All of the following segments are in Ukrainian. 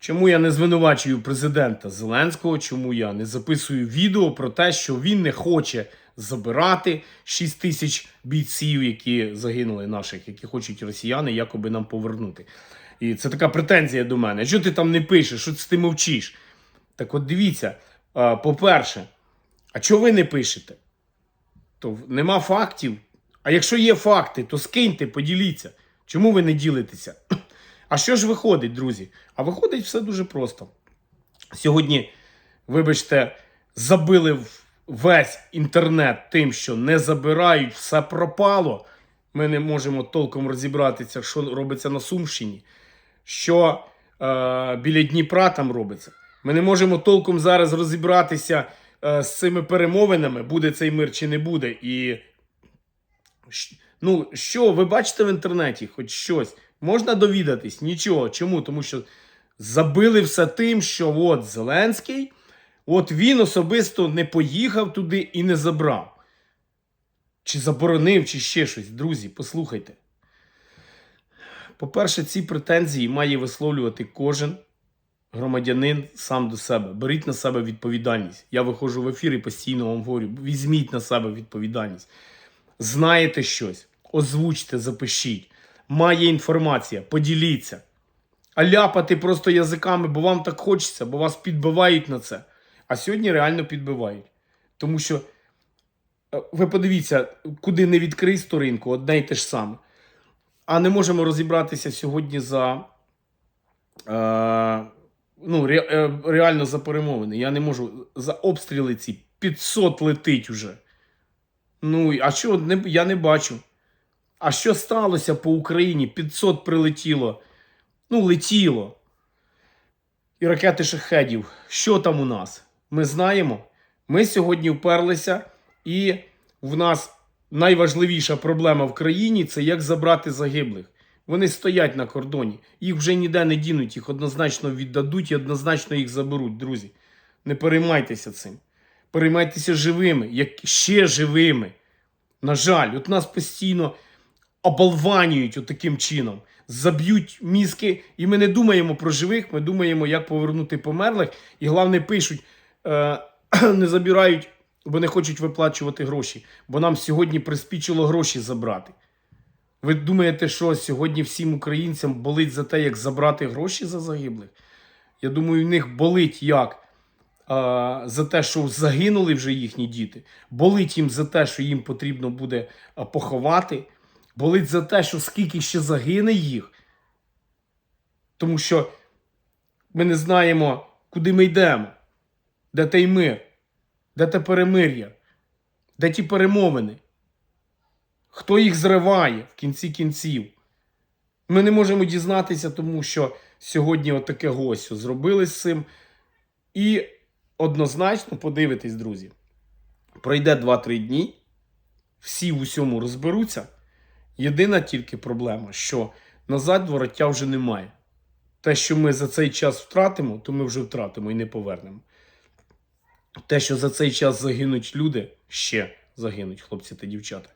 Чому я не звинувачую президента Зеленського? Чому я не записую відео про те, що він не хоче забирати 6 тисяч бійців, які загинули наших, які хочуть росіяни якоби нам повернути? І це така претензія до мене. Що ти там не пишеш? Що ти мовчиш? Так от дивіться, по-перше, а чого ви не пишете? То нема фактів. А якщо є факти, то скиньте, поділіться. Чому ви не ділитеся? А що ж виходить, друзі? А виходить все дуже просто. Сьогодні, вибачте, забили весь інтернет тим, що не забирають, все пропало. Ми не можемо толком розібратися, що робиться на Сумщині, що е, біля Дніпра там робиться. Ми не можемо толком зараз розібратися е, з цими перемовинами, буде цей мир чи не буде. І Ну, що, ви бачите в інтернеті хоч щось? Можна довідатись? Нічого. Чому? Тому що забили все тим, що от Зеленський, от він особисто не поїхав туди і не забрав. Чи заборонив, чи ще щось. Друзі, послухайте. По-перше, ці претензії має висловлювати кожен громадянин сам до себе. Беріть на себе відповідальність. Я виходжу в ефір і постійно вам говорю: візьміть на себе відповідальність знаєте щось, озвучте, запишіть. Має інформація, поділіться. А ляпати просто язиками, бо вам так хочеться, бо вас підбивають на це. А сьогодні реально підбивають. Тому що е, ви подивіться, куди не відкрий сторінку, одне й те ж саме. А не можемо розібратися сьогодні за. Е, ну, ре, е, реально за перемовини. Я не можу за обстріли ці 500 летить уже. Ну, а що не, я не бачу. А що сталося по Україні? 500 прилетіло. Ну, летіло. І ракети шахедів. Що там у нас? Ми знаємо. Ми сьогодні вперлися, і в нас найважливіша проблема в країні це як забрати загиблих. Вони стоять на кордоні. Їх вже ніде не дінуть, їх однозначно віддадуть і однозначно їх заберуть, друзі. Не переймайтеся цим. Переймайтеся живими, як ще живими. На жаль, от нас постійно оболванюють таким чином. Заб'ють мізки, і ми не думаємо про живих, ми думаємо, як повернути померлих. І головне, пишуть, е, не забирають, бо не хочуть виплачувати гроші. Бо нам сьогодні приспічило гроші забрати. Ви думаєте, що сьогодні всім українцям болить за те, як забрати гроші за загиблих? Я думаю, в них болить як? а, за те, що загинули вже їхні діти, болить їм за те, що їм потрібно буде поховати, болить за те, що скільки ще загине їх. Тому що ми не знаємо, куди ми йдемо, де той мир, де те перемир'я, де ті перемовини, хто їх зриває в кінці кінців. Ми не можемо дізнатися, тому що сьогодні отаке гостю зробили з цим. І однозначно подивитесь, друзі. Пройде 2-3 дні, всі в усьому розберуться. Єдина тільки проблема, що назад вороття вже немає. Те, що ми за цей час втратимо, то ми вже втратимо і не повернемо. Те, що за цей час загинуть люди, ще загинуть хлопці та дівчата,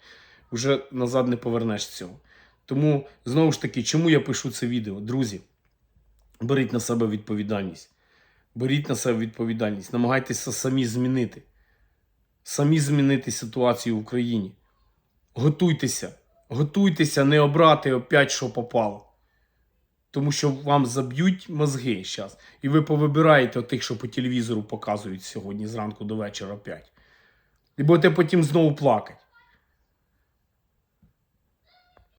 вже назад не повернеш цього. Тому, знову ж таки, чому я пишу це відео? Друзі, беріть на себе відповідальність. Беріть на себе відповідальність, намагайтеся самі змінити. Самі змінити ситуацію в Україні. Готуйтеся, готуйтеся не обрати опять, що попало. Тому що вам заб'ють мозги зараз. І ви повибираєте тих, що по телевізору показують сьогодні зранку до вечора опять. І будете потім знову плакати.